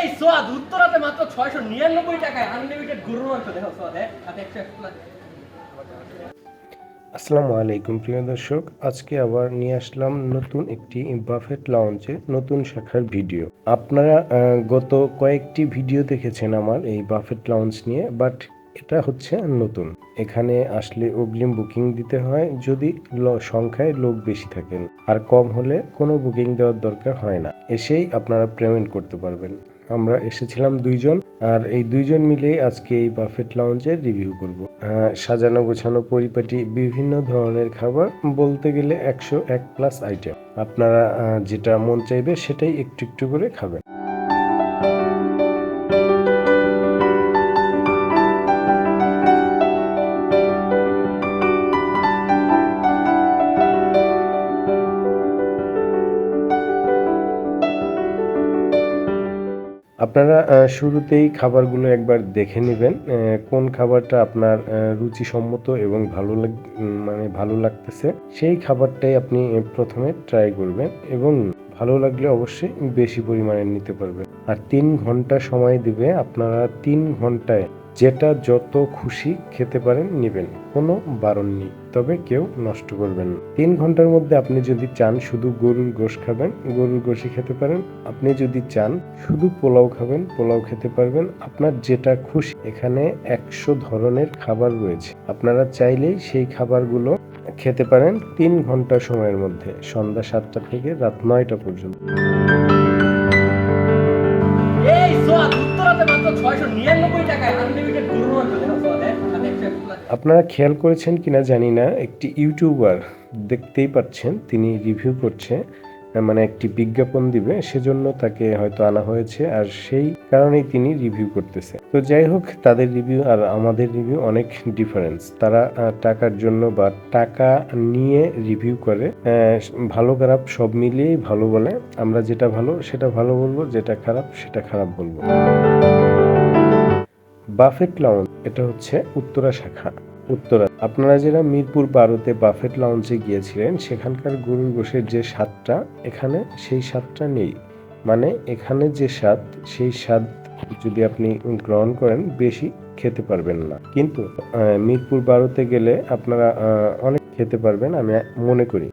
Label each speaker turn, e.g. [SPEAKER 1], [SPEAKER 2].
[SPEAKER 1] এই সোয়াদ, উত্তরাতে মাত্র ছয়শো নিরানব্বই টাকায় আনলিমিটেড গরুর মাংস। দেখো সোয়াদ হ্যাঁ? একশো
[SPEAKER 2] আসসালামু আলাইকুম, প্রিয় দর্শক। আজকে আবার নিয়ে আসলাম নতুন একটি বাফেট লাউঞ্জে নতুন শাখার ভিডিও। আপনারা গত কয়েকটি ভিডিও দেখেছেন আমার এই বাফেট লাউঞ্জ নিয়ে, বাট এটা হচ্ছে নতুন। এখানে আসলে অগ্রিম বুকিং দিতে হয় যদি সংখ্যায় লোক বেশি থাকেন। আর কম হলে কোনো বুকিং দেওয়ার দরকার হয় না। এসেই আপনারা পেমেন্ট করতে পারবেন। আমরা এসেছিলাম দুইজন, আর এই দুইজন মিলেই আজকে এই বাফেট লাউঞ্জের রিভিউ করব। সাজানো গোছানো পরিপাটি, বিভিন্ন ধরনের খাবার বলতে গেলে একশো এক প্লাস আইটেম আপনারা যেটা মন চাইবে সেটাই একটু একটু করে খাবেন। আপনারা শুরুতেই খাবারগুলো একবার দেখে নেবেন কোন খাবারটা আপনার রুচি রুচিসম্মত এবং ভালো লাগ মানে ভালো লাগতেছে, সেই খাবারটাই আপনি প্রথমে ট্রাই করবেন এবং ভালো লাগলে অবশ্যই বেশি পরিমাণে নিতে পারবেন। আর তিন ঘণ্টা সময় দিবে, আপনারা তিন ঘন্টায় যেটা যত খুশি খেতে পারেন, নেবেন। কোনো বারণ নেই, তবে কেউ নষ্ট করবেন তিন ঘণ্টার মধ্যে আপনি যদি চান শুধু গরুর গোশ খাবেন, গরুর গোশই খেতে পারেন। আপনি যদি চান শুধু পোলাও খাবেন, পোলাও খেতে পারবেন। আপনার যেটা খুশি, এখানে একশো ধরনের খাবার রয়েছে। আপনারা চাইলেই সেই খাবারগুলো খেতে পারেন তিন ঘণ্টা সময়ের মধ্যে, সন্ধ্যা সাতটা থেকে রাত নয়টা পর্যন্ত। আপনারা খেয়াল করেছেন কিনা জানি না একটি ইউটিউবার দেখতেই পাচ্ছেন তিনি রিভিউ করছে। মানে একটি বিজ্ঞাপন দিবে, সেজন্য তাকে হয়তো আনা হয়েছে, আর সেই কারণেই তিনি রিভিউ করতেছে। তো যাই হোক, তাদের রিভিউ আর আমাদের রিভিউ অনেক ডিফারেন্স তারা টাকার জন্য বা টাকা নিয়ে রিভিউ করে ভালো খারাপ সব মিলিয়েই ভালো বলে। আমরা যেটা ভালো, সেটা ভালো বলব, যেটা খারাপ, সেটা খারাপ বলব। বাফেট লাউঞ্জ এটা হচ্ছে উত্তরা শাখা। উত্তরা আপনারা যারা মিরপুর বারোতে বাফেট লঞ্চে গিয়েছিলেন, সেখানকার গরুর গোশের যে স্বাদটা, এখানে সেই স্বাদটা নেই। মানে এখানে যে স্বাদ, সেই স্বাদ যদি আপনি গ্রহণ করেন, বেশি খেতে পারবেন না। কিন্তু মিরপুর বারোতে গেলে আপনারা অনেক খেতে পারবেন, আমি মনে করি।